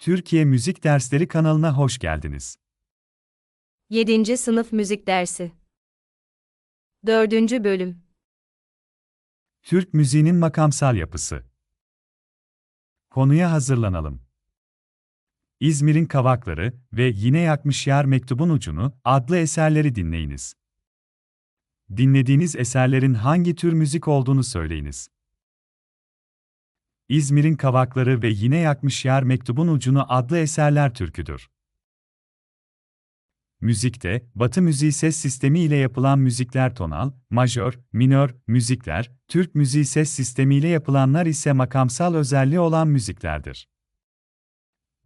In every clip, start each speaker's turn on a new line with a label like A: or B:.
A: Türkiye Müzik Dersleri kanalına hoş geldiniz.
B: 7. Sınıf Müzik Dersi 4. Bölüm
A: Türk müziğinin makamsal yapısı. Konuya hazırlanalım. İzmir'in Kavakları ve Yine Yakmış Yar Mektubun Ucunu adlı eserleri dinleyiniz. Dinlediğiniz eserlerin hangi tür müzik olduğunu söyleyiniz. İzmir'in Kavakları ve Yine Yakmış Yar Mektubun Ucunu adlı eserler türküdür. Müzikte, Batı müziği ses sistemi ile yapılan müzikler tonal, majör, minör müzikler, Türk müziği ses sistemi ile yapılanlar ise makamsal özelliği olan müziklerdir.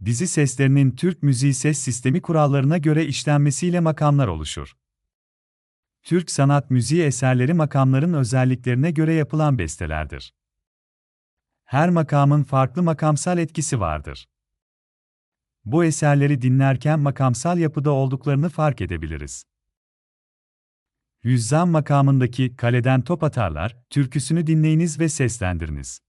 A: Dizi seslerinin Türk müziği ses sistemi kurallarına göre işlenmesiyle makamlar oluşur. Türk sanat müziği eserleri makamların özelliklerine göre yapılan bestelerdir. Her makamın farklı makamsal etkisi vardır. Bu eserleri dinlerken makamsal yapıda olduklarını fark edebiliriz. Yüzzam makamındaki Kaleden Top Atarlar türküsünü dinleyiniz ve seslendiriniz.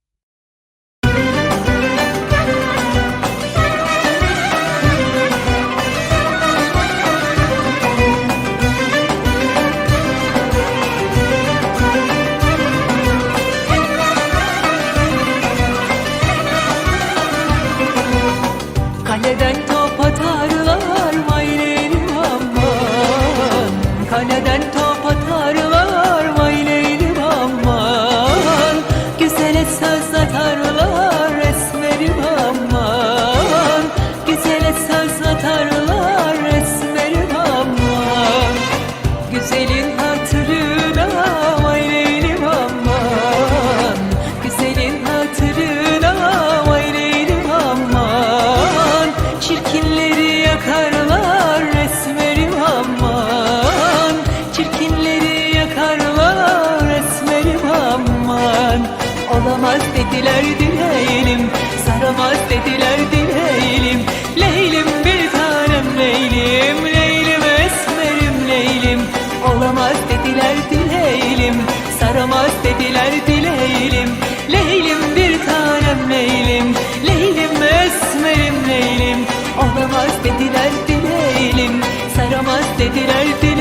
C: Olamaz dediler dileyelim Saramaz dediler dileyelim. Leylim bir tanem leylim Leylim esmerim leylim. Olamaz dediler dileyelim Saramaz dediler dileyelim. Leylim bir tanem leylim Leylim esmerim leylim. Olamaz dediler dileyelim Saramaz dediler dileyelim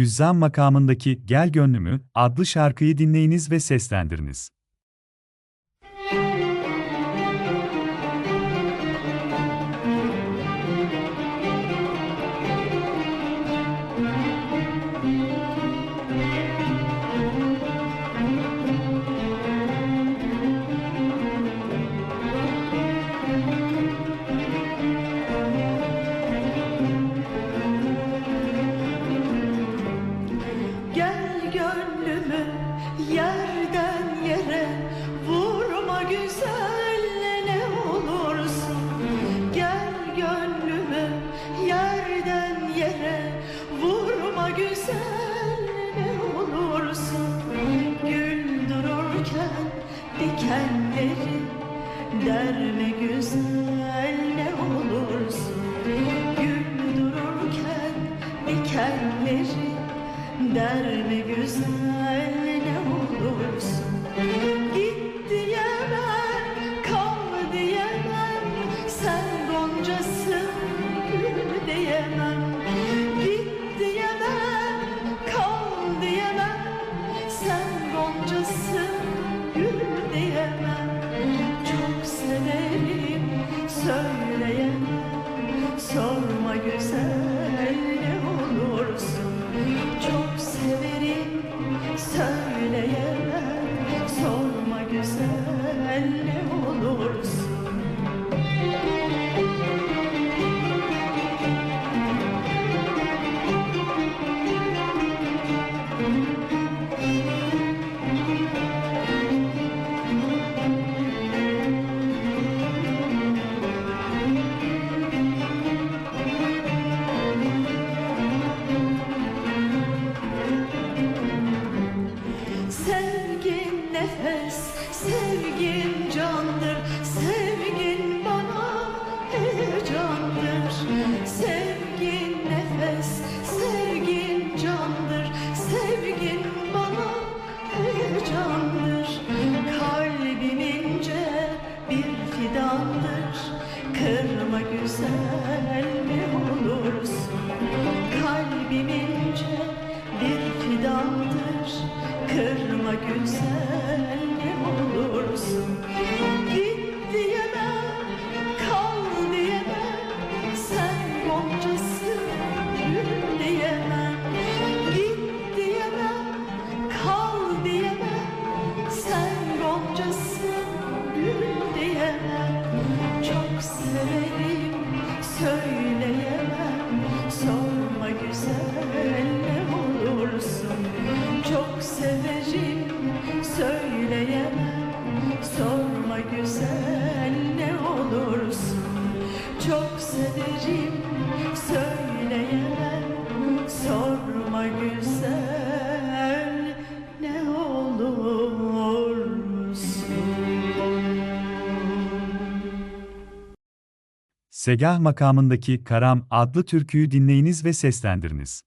A: Yüzzam makamındaki Gel Gönlümü adlı şarkıyı dinleyiniz ve seslendiriniz.
D: Söyleyemem Sorma güzel Sorma güzel ne olursun. Çok severim, söyleyemem. Sorma güzel ne olursun. Çok severim, söyleyemem
A: Segah makamındaki Karam adlı türküyü dinleyiniz ve seslendiriniz.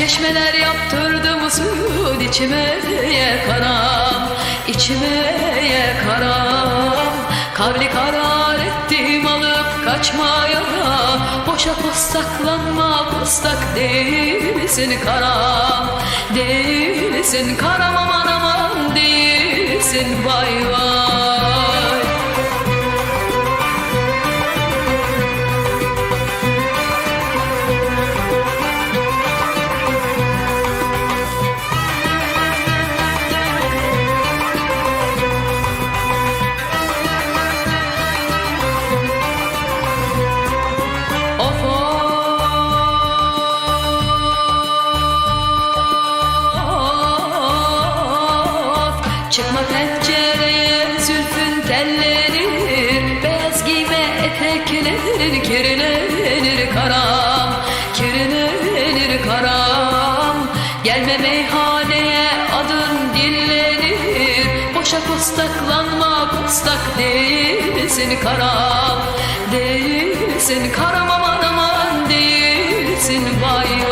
E: Çeşmeler yaptırdım su içmeye karam içmeye karam Kavli karar ettim alıp kaçmaya Boşa postaklanma postak değilsin karam Değilsin karam aman aman değilsin vay vay adın dinlenir Boşa postaklanma postak değilsin karam Değilsin karam aman aman değilsin vay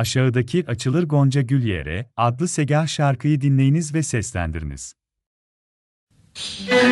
A: Aşağıdaki Açılır Gonca Gül Yere adlı Segah şarkıyı dinleyiniz ve seslendiriniz.
C: Hey,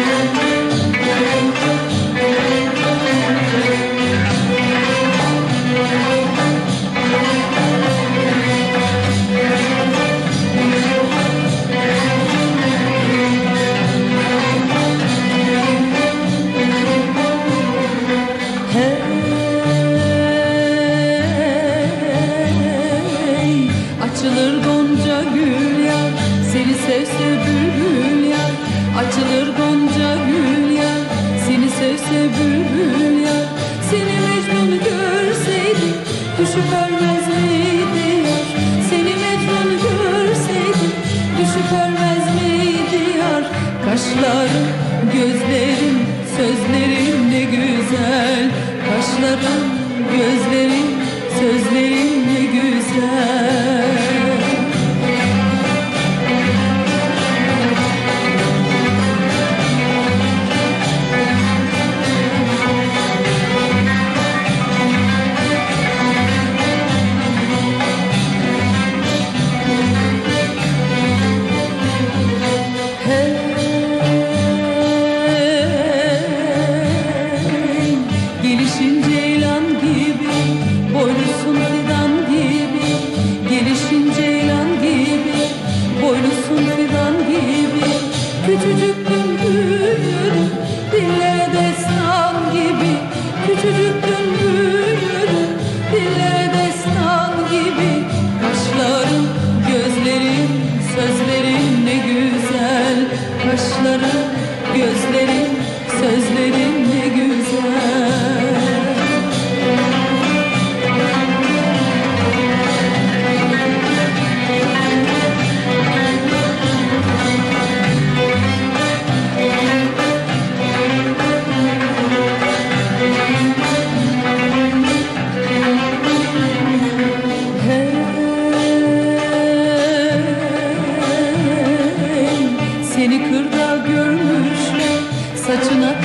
C: 我只能。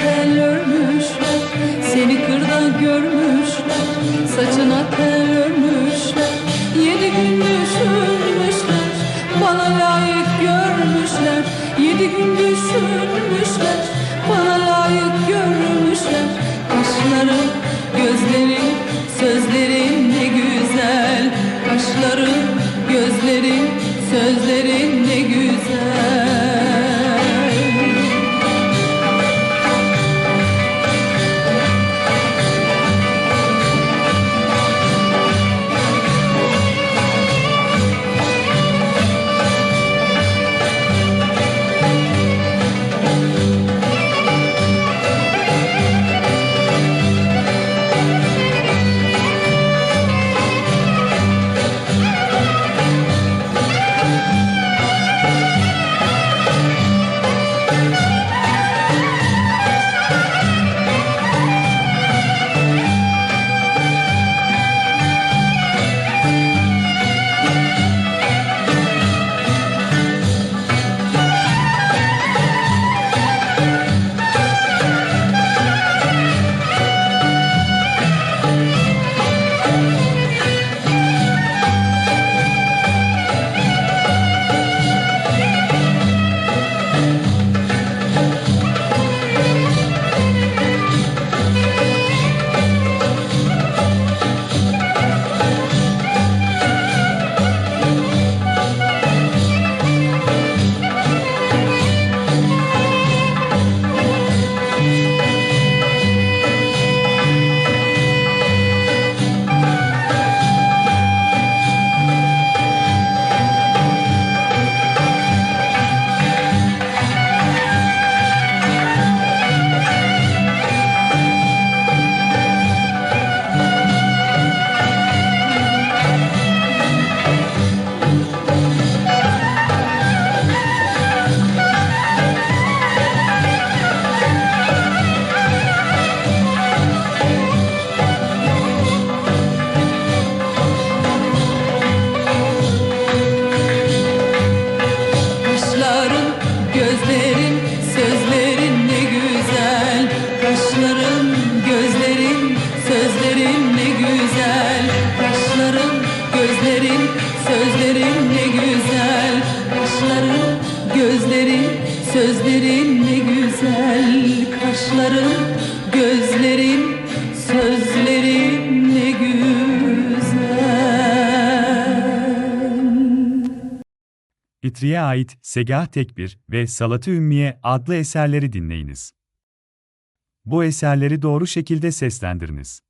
A: İtri'ye ait Segah Tekbir ve Salat-ı Ümmiye adlı eserleri dinleyiniz. Bu eserleri doğru şekilde seslendiriniz.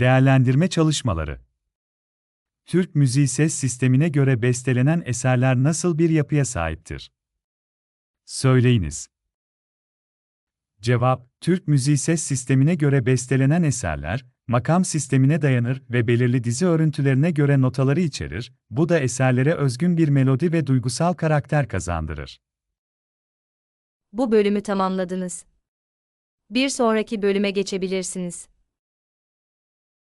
A: Değerlendirme çalışmaları Türk müziği ses sistemine göre bestelenen eserler nasıl bir yapıya sahiptir? Söyleyiniz. Cevap, Türk müziği ses sistemine göre bestelenen eserler, makam sistemine dayanır ve belirli dizi örüntülerine göre notaları içerir, bu da eserlere özgün bir melodi ve duygusal karakter kazandırır.
B: Bu bölümü tamamladınız. Bir sonraki bölüme geçebilirsiniz.